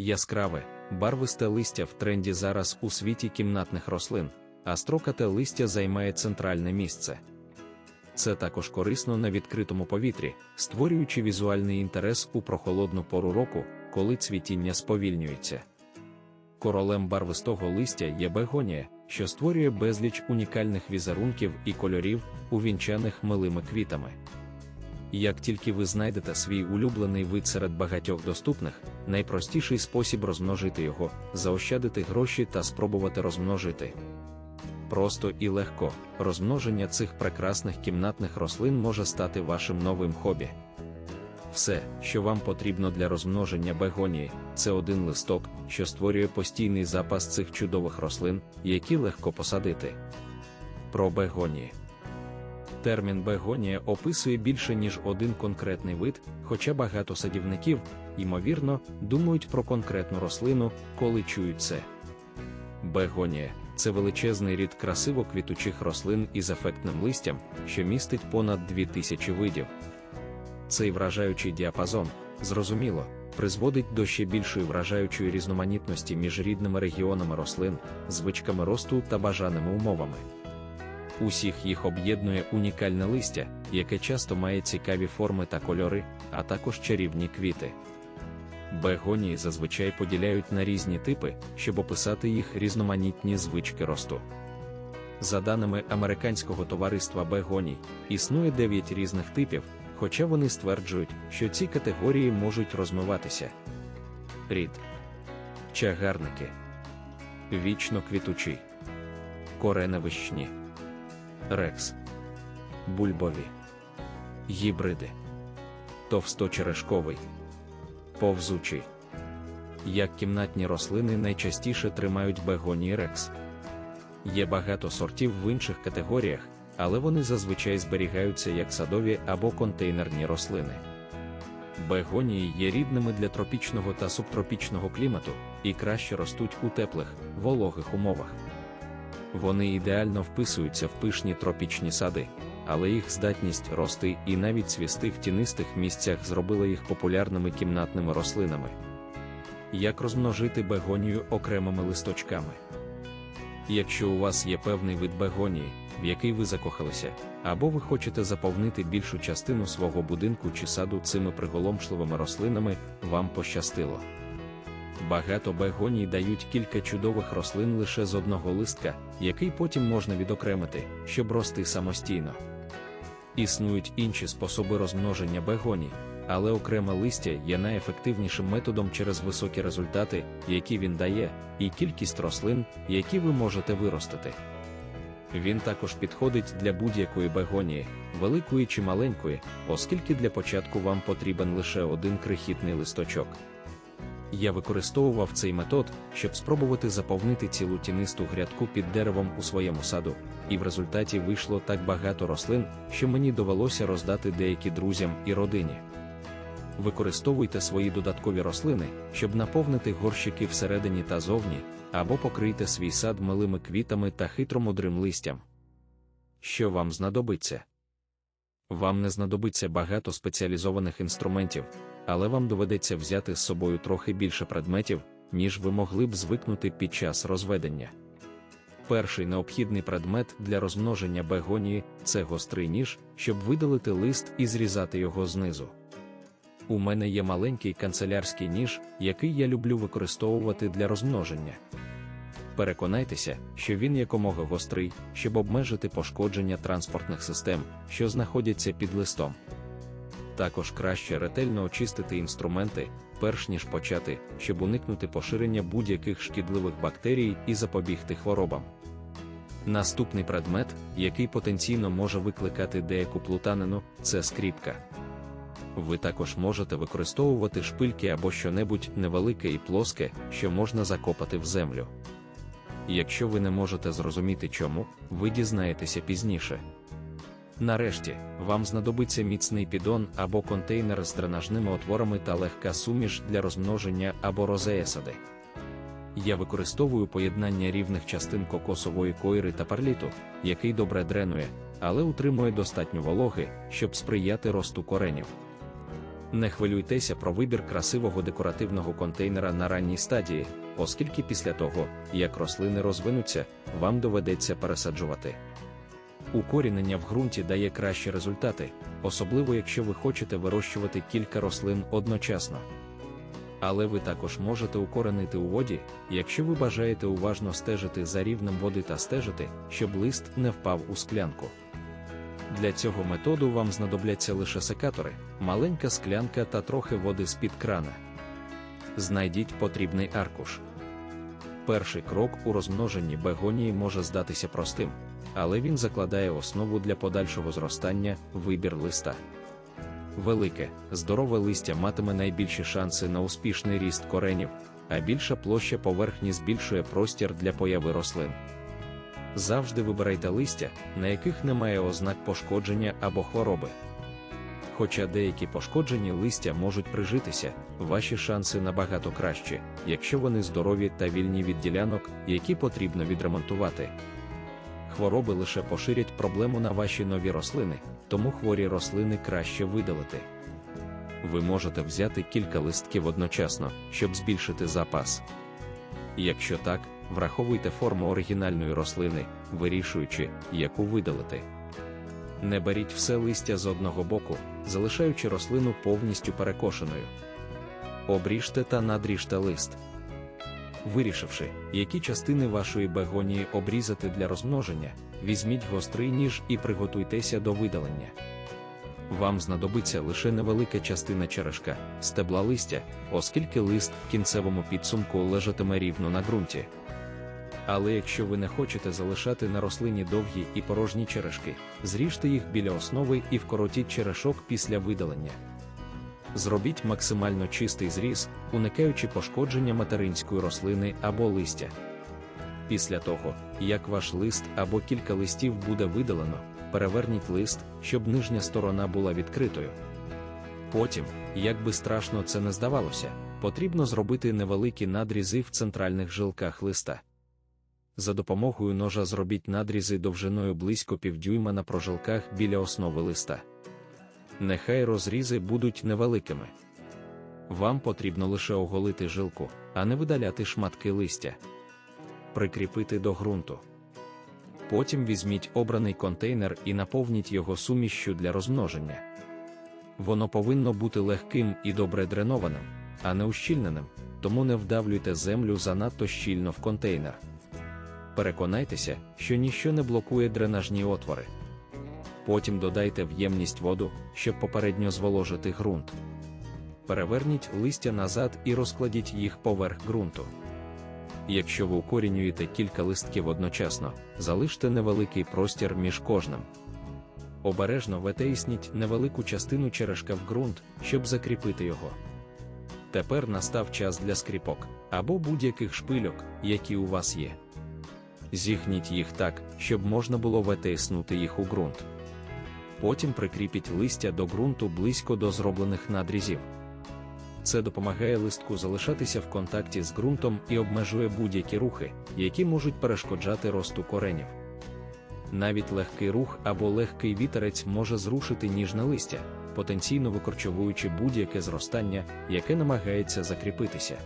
Яскраве, барвисте листя в тренді зараз у світі кімнатних рослин, а строкате листя займає центральне місце. Це також корисно на відкритому повітрі, створюючи візуальний інтерес у прохолодну пору року, коли цвітіння сповільнюється. Королем барвистого листя є бегонія, що створює безліч унікальних візерунків і кольорів, увінчаних милими квітами. Як тільки ви знайдете свій улюблений вид серед багатьох доступних, найпростіший спосіб розмножити його заощадити гроші та спробувати розмножити. Просто і легко, розмноження цих прекрасних кімнатних рослин може стати вашим новим хобі. Все, що вам потрібно для розмноження бегонії, це один листок, що створює постійний запас цих чудових рослин, які легко посадити. Про бегонії. Термін бегонія описує більше ніж один конкретний вид, хоча багато садівників, ймовірно, думають про конкретну рослину, коли чують це. Бегонія це величезний рід красиво квітучих рослин із ефектним листям, що містить понад 2000 видів. Цей вражаючий діапазон, зрозуміло, призводить до ще більшої вражаючої різноманітності між рідними регіонами рослин, звичками росту та бажаними умовами. Усіх їх об'єднує унікальне листя, яке часто має цікаві форми та кольори, а також чарівні квіти. Бегонії зазвичай поділяють на різні типи, щоб описати їх різноманітні звички росту. За даними американського товариства бегоній, існує 9 різних типів, хоча вони стверджують, що ці категорії можуть розмиватися. Рід, чагарники, вічно квітучі, кореневищні, рекс, бульбові, гібриди, товсточерешковий, повзучий. Як кімнатні рослини найчастіше тримають бегонії рекс. Є багато сортів в інших категоріях, але вони зазвичай зберігаються як садові або контейнерні рослини. Бегонії є рідними для тропічного та субтропічного клімату і краще ростуть у теплих, вологих умовах. Вони ідеально вписуються в пишні тропічні сади, але їх здатність рости і навіть цвісти в тінистих місцях зробила їх популярними кімнатними рослинами. Як розмножити бегонію окремими листочками? Якщо у вас є певний вид бегонії, в який ви закохалися, або ви хочете заповнити більшу частину свого будинку чи саду цими приголомшливими рослинами, вам пощастило. Багато бегоній дають кілька чудових рослин лише з одного листка, який потім можна відокремити, щоб рости самостійно. Існують інші способи розмноження бегоній, але окреме листя є найефективнішим методом через високі результати, які він дає, і кількість рослин, які ви можете виростити. Він також підходить для будь-якої бегонії, великої чи маленької, оскільки для початку вам потрібен лише один крихітний листочок. Я використовував цей метод, щоб спробувати заповнити цілу тінисту грядку під деревом у своєму саду, і в результаті вийшло так багато рослин, що мені довелося роздати деякі друзям і родині. Використовуйте свої додаткові рослини, щоб наповнити горщики всередині та зовні, або покрийте свій сад милими квітами та хитромудрим листям. Що вам знадобиться? Вам не знадобиться багато спеціалізованих інструментів, але вам доведеться взяти з собою трохи більше предметів, ніж ви могли б звикнути під час розведення. Перший необхідний предмет для розмноження бегонії це гострий ніж, щоб видалити лист і зрізати його знизу. У мене є маленький канцелярський ніж, який я люблю використовувати для розмноження. Переконайтеся, що він якомога гострий, щоб обмежити пошкодження транспортних систем, що знаходяться під листом. Також краще ретельно очистити інструменти, перш ніж почати, щоб уникнути поширення будь-яких шкідливих бактерій і запобігти хворобам. Наступний предмет, який потенційно може викликати деяку плутанину, це скріпка. Ви також можете використовувати шпильки або щонебудь невелике і плоске, що можна закопати в землю. Якщо ви не можете зрозуміти чому, ви дізнаєтеся пізніше. Нарешті, вам знадобиться міцний підон або контейнер з дренажними отворами та легка суміш для розмноження або розеясади. Я використовую поєднання рівних частин кокосової койри та парліту, який добре дренує, але утримує достатньо вологи, щоб сприяти росту коренів. Не хвилюйтеся про вибір красивого декоративного контейнера на ранній стадії, оскільки після того, як рослини розвинуться, вам доведеться пересаджувати. Укорінення в ґрунті дає кращі результати, особливо якщо ви хочете вирощувати кілька рослин одночасно. Але ви також можете укоренити у воді, якщо ви бажаєте уважно стежити за рівнем води та стежити, щоб лист не впав у склянку. Для цього методу вам знадобляться лише секатори, маленька склянка та трохи води з-під крана. Знайдіть потрібний аркуш. Перший крок у розмноженні бегонії може здатися простим, але він закладає основу для подальшого зростання вибір листа. Велике, здорове листя матиме найбільші шанси на успішний ріст коренів, а більша площа поверхні збільшує простір для появи рослин. Завжди вибирайте листя, на яких немає ознак пошкодження або хвороби. Хоча деякі пошкоджені листя можуть прижитися, ваші шанси набагато кращі, якщо вони здорові та вільні від ділянок, які потрібно відремонтувати. Хвороби лише поширять проблему на ваші нові рослини, тому хворі рослини краще видалити. Ви можете взяти кілька листків одночасно, щоб збільшити запас. Якщо так, враховуйте форму оригінальної рослини, вирішуючи, яку видалити. Не беріть все листя з одного боку, залишаючи рослину повністю перекошеною. Обріжте та надріжте лист. Вирішивши, які частини вашої бегонії обрізати для розмноження, візьміть гострий ніж і приготуйтеся до видалення. Вам знадобиться лише невелика частина черешка, стебла листя, оскільки лист в кінцевому підсумку лежатиме рівно на ґрунті. Але якщо ви не хочете залишати на рослині довгі і порожні черешки, зріжте їх біля основи і вкоротіть черешок після видалення. Зробіть максимально чистий зріз, уникаючи пошкодження материнської рослини або листя. Після того, як ваш лист або кілька листів буде видалено, переверніть лист, щоб нижня сторона була відкритою. Потім, як би страшно це не здавалося, потрібно зробити невеликі надрізи в центральних жилках листа. За допомогою ножа зробіть надрізи довжиною близько півдюйма на прожилках біля основи листа. Нехай розрізи будуть невеликими. Вам потрібно лише оголити жилку, а не видаляти шматки листя. Прикріпити до ґрунту. Потім візьміть обраний контейнер і наповніть його сумішшю для розмноження. Воно повинно бути легким і добре дренованим, а не ущільненим, тому не вдавлюйте землю занадто щільно в контейнер. Переконайтеся, що ніщо не блокує дренажні отвори. Потім додайте в ємність воду, щоб попередньо зволожити ґрунт. Переверніть листя назад і розкладіть їх поверх ґрунту. Якщо ви укорінюєте кілька листків одночасно, залиште невеликий простір між кожним. Обережно витисніть невелику частину черешка в ґрунт, щоб закріпити його. Тепер настав час для скріпок або будь-яких шпильок, які у вас є. Зігніть їх так, щоб можна було витиснути їх у ґрунт. Потім прикріпіть листя до ґрунту близько до зроблених надрізів. Це допомагає листку залишатися в контакті з ґрунтом і обмежує будь-які рухи, які можуть перешкоджати росту коренів. Навіть легкий рух або легкий вітерець може зрушити ніжне листя, потенційно викорчовуючи будь-яке зростання, яке намагається закріпитися.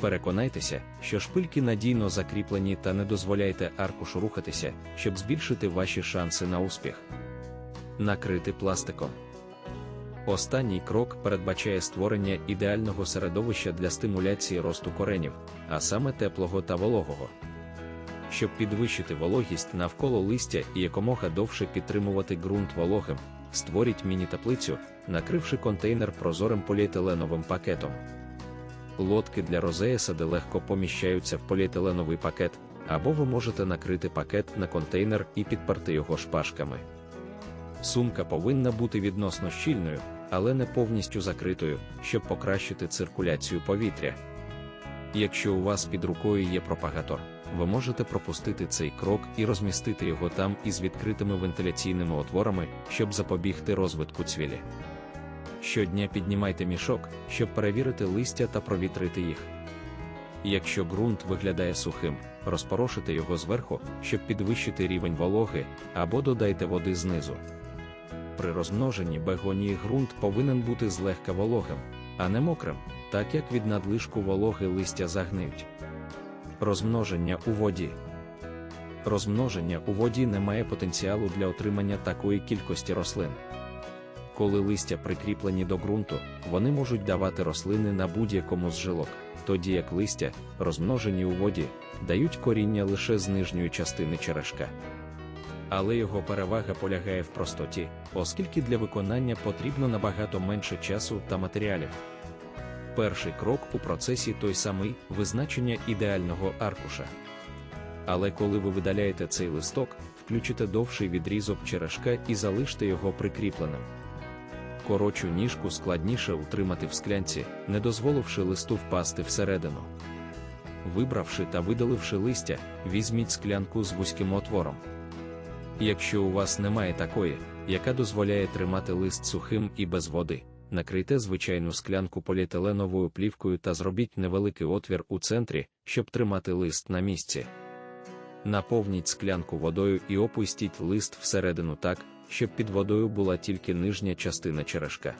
Переконайтеся, що шпильки надійно закріплені та не дозволяйте аркушу рухатися, щоб збільшити ваші шанси на успіх. Накрити пластиком. Останній крок передбачає створення ідеального середовища для стимуляції росту коренів, а саме теплого та вологого. Щоб підвищити вологість навколо листя і якомога довше підтримувати ґрунт вологим, створіть міні-таплицю, накривши контейнер прозорим поліетиленовим пакетом. Лодки для розеясади легко поміщаються в поліетиленовий пакет, або ви можете накрити пакет на контейнер і підперти його шпажками. Сумка повинна бути відносно щільною, але не повністю закритою, щоб покращити циркуляцію повітря. Якщо у вас під рукою є пропагатор, ви можете пропустити цей крок і розмістити його там із відкритими вентиляційними отворами, щоб запобігти розвитку цвілі. Щодня піднімайте мішок, щоб перевірити листя та провітрити їх. Якщо ґрунт виглядає сухим, розпорошите його зверху, щоб підвищити рівень вологи, або додайте води знизу. При розмноженні бегонії ґрунт повинен бути злегка вологим, а не мокрим, так як від надлишку вологи листя загниють. Розмноження у воді. Розмноження у воді не має потенціалу для отримання такої кількості рослин. Коли листя прикріплені до ґрунту, вони можуть давати рослини на будь-якому з жилок, тоді як листя, розмножені у воді, дають коріння лише з нижньої частини черешка. Але його перевага полягає в простоті, оскільки для виконання потрібно набагато менше часу та матеріалів. Перший крок у процесі той самий визначення ідеального аркуша. Але коли ви видаляєте цей листок, включите довший відрізок черешка і залиште його прикріпленим. Коротшу ніжку складніше утримати в склянці, не дозволивши листу впасти всередину. Вибравши та видаливши листя, візьміть склянку з вузьким отвором. Якщо у вас немає такої, яка дозволяє тримати лист сухим і без води, накрийте звичайну склянку поліетиленовою плівкою та зробіть невеликий отвір у центрі, щоб тримати лист на місці. Наповніть склянку водою і опустіть лист всередину так, щоб під водою була тільки нижня частина черешка.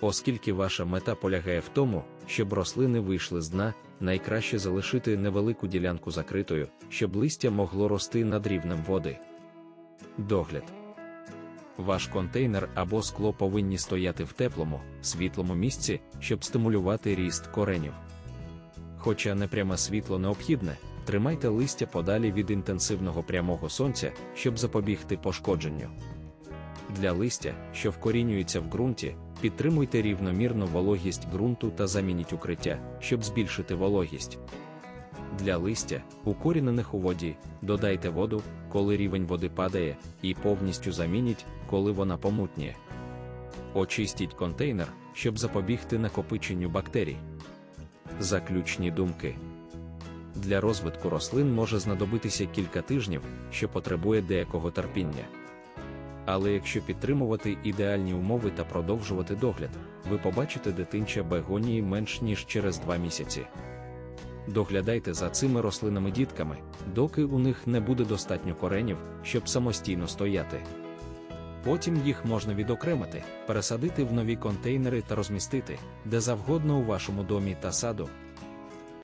Оскільки ваша мета полягає в тому, щоб рослини вийшли з дна, найкраще залишити невелику ділянку закритою, щоб листя могло рости над рівнем води. Догляд. Ваш контейнер або скло повинні стояти в теплому, світлому місці, щоб стимулювати ріст коренів. Хоча непряме світло необхідне, тримайте листя подалі від інтенсивного прямого сонця, щоб запобігти пошкодженню. Для листя, що вкорінюється в ґрунті, підтримуйте рівномірну вологість ґрунту та замініть укриття, щоб збільшити вологість. Для листя, укорінених у воді, додайте воду, коли рівень води падає, і повністю замініть, коли вона помутніє. Очистіть контейнер, щоб запобігти накопиченню бактерій. Заключні думки. Для розвитку рослин може знадобитися кілька тижнів, що потребує деякого терпіння. Але якщо підтримувати ідеальні умови та продовжувати догляд, ви побачите дитинча бегонії менш ніж через 2 місяці. Доглядайте за цими рослинами-дітками, доки у них не буде достатньо коренів, щоб самостійно стояти. Потім їх можна відокремити, пересадити в нові контейнери та розмістити, де завгодно у вашому домі та саду,